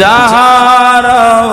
যাহারাও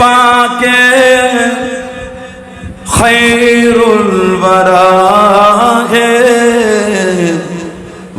পাকে খৈরুল বরা হে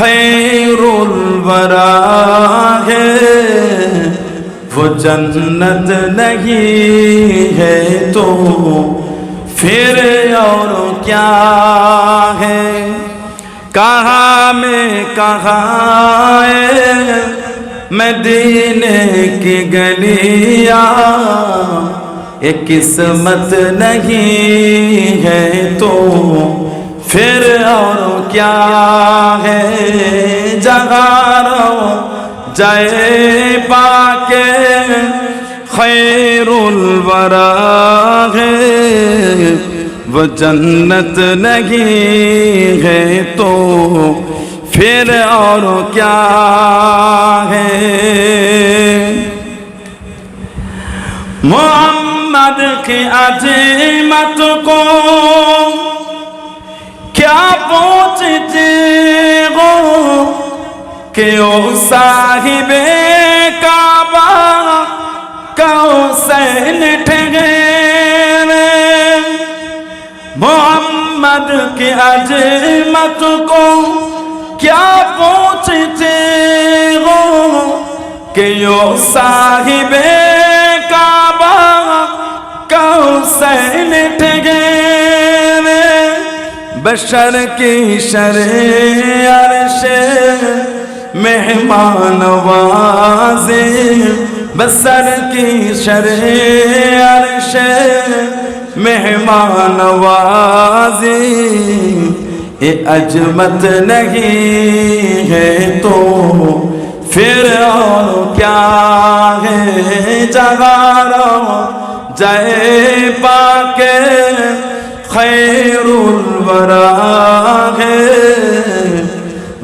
خیر الورا ہے۔ وہ جنت نہیں ہے تو پھر اور کیا ہے؟ کہاں میں کہاں ہے؟ مدینے کی گلیاں۔ یہ قسمت نہیں ہے تو پھر اور کیا ہے جگہ جائے پاکے خیر الورا ہے وہ جنت نہیں ہے تو پھر اور کیا ہے؟ محمد کی عظیمت کو کہ او صاحب کعبہ کا حسین ٹھہرے۔ محمد کی عظمت کو کیا پوچھتے ہو کہ او صاحب کعبہ کا حسین ٹھہرے۔ بشر کی شر عرش مہمان وازے بسر کی شر عرش مہمان وازے یہ عجمت نہیں ہے تو پھر اور کیا ہے جگارو جائے پاکے خیر الورا ہے